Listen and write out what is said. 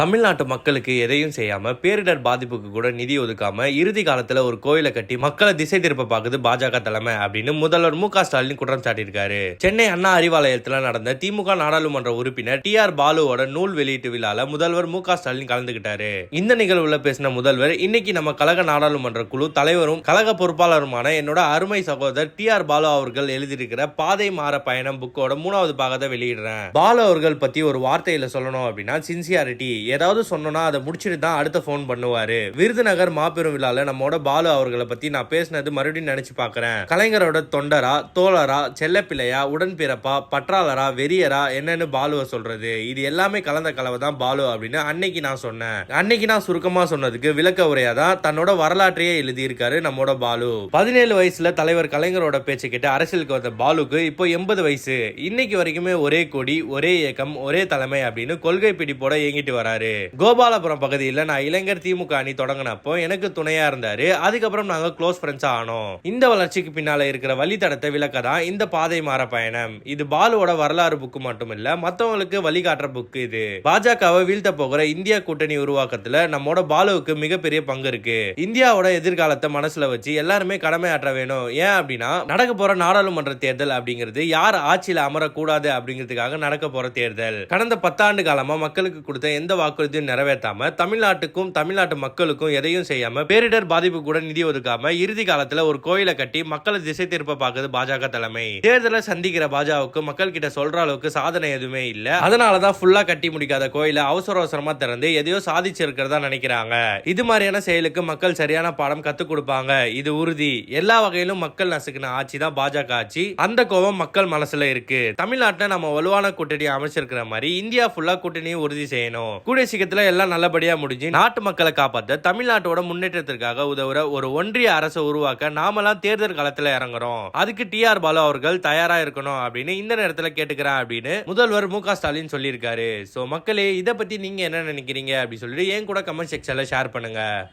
தமிழ்நாட்டு மக்களுக்கு எதையும் செய்யாம பேரிடர் பாதிப்புக்கு கூட நிதி ஒதுக்காம இறுதி காலத்துல ஒரு கோயிலை கட்டி மக்களை திசை திருப்ப பாக்குது பாஜக தலைமை அப்படின்னு முதல்வர் மு க ஸ்டாலின் குற்றம் சாட்டியிருக்காரு. சென்னை அண்ணா அறிவாலயத்துல நடந்த திமுக நாடாளுமன்ற உறுப்பினர் டி ஆர் பாலுவோட நூல் வெளியீட்டு விழால முதல்வர் மு க ஸ்டாலின் கலந்துகிட்டாரு. இந்த நிகழ்வுல பேசின முதல்வர் இன்னைக்கு நம்ம கழக நாடாளுமன்ற குழு தலைவரும் கழக பொறுப்பாளருமான என்னோட அருமை சகோதரர் டி ஆர் பாலு அவர்கள் எழுதியிருக்கிற பாதை மாற பயணம் புக்கோட மூணாவது பாகத்தை வெளியிடுறேன். பாலு அவர்கள் பத்தி ஒரு வார்த்தையில சொல்லணும் அப்படின்னா சின்சியாரிட்டி ஏதாவது சொன்னோம்னா அதை முடிச்சிட்டு தான் அடுத்த ஃபோன் பண்ணுவாரு. விருதுநகர் மாபெரும் விழால நம்மோட பாலு அவர்களை பத்தி நான் பேசினது மறுபடியும் நினைச்சு பார்க்குறேன். கலைஞரோட தொண்டரா தோழரா செல்லப்பிள்ளையா உடன்பிறப்பா பற்றாளரா வெறியரா என்னன்னு பாலுவை சொல்றது. இது எல்லாமே கலந்த கலவை தான் பாலு அப்படின்னு அன்னைக்கு நான் சொன்னேன். அன்னைக்கு நான் சுருக்கமா சொன்னதுக்கு விளக்க உரையா தான் தன்னோட வரலாற்றையே எழுதியிருக்காரு நம்மோட பாலு. பதினேழு வயசுல தலைவர் கலைஞரோட பேச்சு கேட்டு அரசியலுக்கு வந்த பாலுக்கு இப்போ எண்பது வயசு. இன்னைக்கு வரைக்குமே ஒரே கொடி ஒரே இயக்கம் ஒரே தலைமை அப்படின்னு கொள்கை பிடிப்போட இயங்கிட்டு வராரு. கோபாலபுரம் பகுதியில் நான் இளைஞர் திமுக அணி தொடங்கினப்போ எனக்கு துணையா இருந்தாரு. அதுக்கப்புறம் நாங்க க்ளோஸ் ஃப்ரெண்ட்ஸ் ஆனோம். இந்த வளர்ச்சிக்கு பின்னால இருக்கிற வழித்தடத்தை விளக்க தான் இந்த பாதை மாற பயணம். இது பாலுவோட வரலாறு புக்கு மட்டும் இல்ல மத்தவங்களுக்கு வழிகாட்டுற புக்கு இது. பாஜகவை வீழ்த்த போகிற இந்தியா கூட்டணி உருவாக்கத்துல நம்மோட பாலுவுக்கு மிகப்பெரிய பங்கு இருக்கு. இந்தியாவோட எதிர்காலத்தை மனசுல வச்சு எல்லாருமே கடமையாற்ற வேணும். ஏன் அப்படின்னா நடக்க போற நாடாளுமன்ற தேர்தல் அப்படிங்கிறது யார் ஆட்சியில அமரக்கூடாது அப்படிங்கிறதுக்காக நடக்க போற தேர்தல். கடந்த பத்தாண்டு காலமா மக்களுக்கு கொடுத்த எந்த வாக்குறுதியும் நிறைவேற்றாம தமிழ்நாட்டுக்கும் தமிழ்நாட்டு மக்களுக்கும் எதையும் செய்யாம பேரிடர் பாதிப்பு கூட நிதி ஒதுக்காம இறுதி காலத்துல ஒரு கோயிலை கட்டி மக்களை திசை திருப்ப பாக்குது பாஜக தலைமை. தேர்தலை சந்திக்கிற பாஜகவுக்கு மக்கள் கிட்ட சொல்ற அளவுக்கு சாதனை எதுவுமே இல்ல. அதனாலதான் ஃபுல்லா கட்டி முடிக்காத கோயிலை அவசர அவசரமா திறந்து எதையோ சாதிச்சிருக்கிறதா நினைக்கிறாங்க. இது மாதிரியான செயலுக்கு மக்கள் சரியான பாடம் கத்துக் கொடுப்பாங்க. இது உறுதி. எல்லா வகையிலும் மக்கள் நசுக்கின ஆட்சி தான் பாஜக ஆட்சி. அந்த கோபம் மக்கள் மனசுல இருக்கு. தமிழ்நாட்டுல நம்ம வலுவான கூட்டணி அமைச்சிருக்கிற மாதிரி இந்தியா ஃபுல்லா கூட்டணியை உறுதி செய்யணும். கூடிய சீக்கிரத்தில் எல்லாம் நல்லபடியாக முடிஞ்சு நாட்டு மக்களை காப்பாற்ற தமிழ்நாட்டோட முன்னேற்றத்திற்காக உதவுற ஒரு ஒன்றிய அரசை உருவாக்க நாமெல்லாம் தேர்தல் காலத்தில் இறங்குறோம். அதுக்கு டி ஆர் பாலு அவர்கள் தயாரா இருக்கணும் அப்படின்னு இந்த நேரத்தில் கேட்டுக்கிறேன் அப்படின்னு முதல்வர் மு க ஸ்டாலின் சொல்லியிருக்காரு. ஸோ மக்களே இதை பற்றி நீங்கள் என்ன நினைக்கிறீங்க அப்படின்னு சொல்லிட்டு என் கூட கமெண்ட் செக்ஷனில் ஷேர் பண்ணுங்கள்